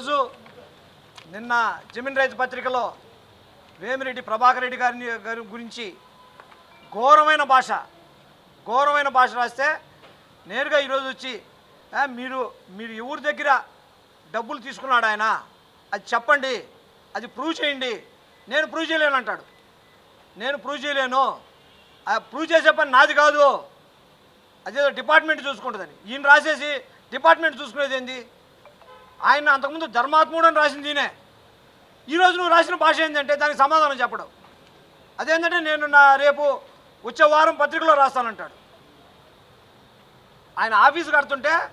ఈరోజు నిన్న జమీన్ రైతు పత్రికలో వేమిరెడ్డి ప్రభాకర్ రెడ్డి గారిని గారి గురించి ఘోరమైన భాష ఘోరమైన భాష రాస్తే నేరుగా ఈరోజు వచ్చి మీరు మీరు ఎవరి దగ్గర డబ్బులు తీసుకున్నాడు ఆయన. అది చెప్పండి అది ప్రూవ్ చేయండి. నేను ప్రూవ్ చేయలేను అంటాడు. నేను ప్రూవ్ చేయలేను. ప్రూవ్ చేసే పని నాది కాదు. అదేదో డిపార్ట్మెంట్ చూసుకుంటుందని. ఈయన రాసేసి డిపార్ట్మెంట్ చూసుకునేది ఏంది? ఆయన అంతకుముందు ధర్మాత్ముడు అని రాసింది ఈయనే. ఈరోజు నువ్వు రాసిన భాష ఏంటంటే దానికి సమాధానం చెప్పడం. అదేంటంటే నేను నా రేపు వచ్చే వారం పత్రికలో రాస్తానంటాడు. ఆయన ఆఫీస్ కడుతుంటే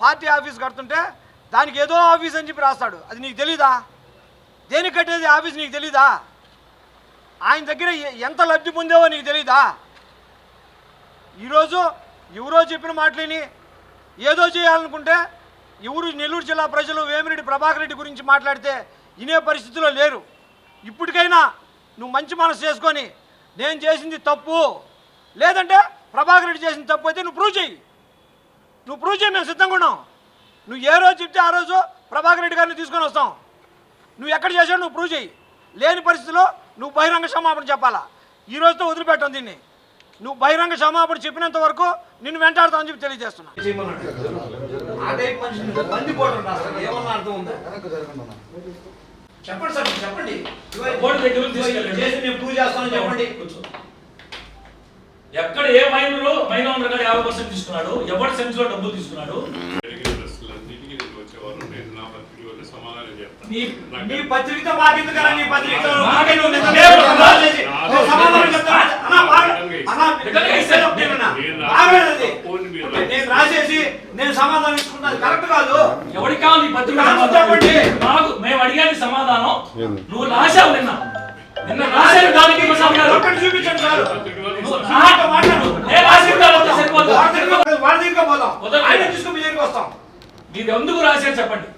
పార్టీ ఆఫీస్ కడుతుంటే దానికి ఏదో ఆఫీస్ అని చెప్పి రాస్తాడు. అది నీకు తెలీదా? దేనికి కట్టేది ఆఫీస్ నీకు తెలీదా? ఆయన దగ్గర ఎంత లబ్ధి పొందేవో నీకు తెలీదా? ఈరోజు ఎవరో చెప్పిన మాటలని ఏదో చేయాలనుకుంటే ఎవరు నెల్లూరు జిల్లా ప్రజలు వేమిరెడ్డి ప్రభాకర్ రెడ్డి గురించి మాట్లాడితే ఇనే పరిస్థితిలో లేరు. ఇప్పటికైనా నువ్వు మంచి మనసు చేసుకొని నేను చేసింది తప్పు లేదంటే ప్రభాకర్ రెడ్డి చేసిన తప్పు అయితే నువ్వు ప్రూవ్ చేయి నువ్వు ప్రూవ్ చేయి మేము సిద్ధంగా ఉన్నాం. నువ్వు ఏ రోజు చెప్తే ఆ రోజు ప్రభాకర్ రెడ్డి గారిని తీసుకొని వస్తాం. నువ్వు ఎక్కడ చేసావు నువ్వు ప్రూవ్ చేయి లేని పరిస్థితిలో నువ్వు బహిరంగ క్షమాపణ చెప్పాలా? ఈ రోజుతో వదిలిపెట్టాం దీన్ని. నువ్వు బహిరంగ క్షమాపణ చెప్పినంత వరకు నిన్ను వెంటాడతామని చెప్పి తెలియజేస్తున్నా. చెప్పండి సార్ చెప్పండి. చెప్పండి. ఎక్కడ ఏ మైనర్ మైనర్ ఉండగా యాభై పర్సెంట్ తీసుకున్నాడు ఎవరి సెన్స్లో డబ్బులు తీసుకున్నాడు? నా పత్రిక మాకెందుకరా నీ పత్రికతో నాకు- మాకే నువ్వు నిన్న నాకు- లేదు నాకు- రాసేసి. నాకు- నువ్వు సమాధానం చెప్తావా? అన్నా, బాగా- అన్నా, ఎక్కడ నేను వేసాను? చెప్తానన్నా. నేను బాగలేదు అది. ఫోన్ మీద నేను రాసేసి నేను సమాధానం ఇచ్చుకున్నది కరెక్ట్ కాదు ఎవరికి కావాలి నీ పత్రిక నాకు సమాధానం? చెప్పండి. మాకు మేము అడిగాని సమాధానం. నువ్వు రాశావు నిన్న. నిన్న రాశారు దానికి చూపించండి సార్. నేను రాసి. ఆయన తీసుకుని వస్తాం. మీరు ఎందుకు రాశారు చెప్పండి.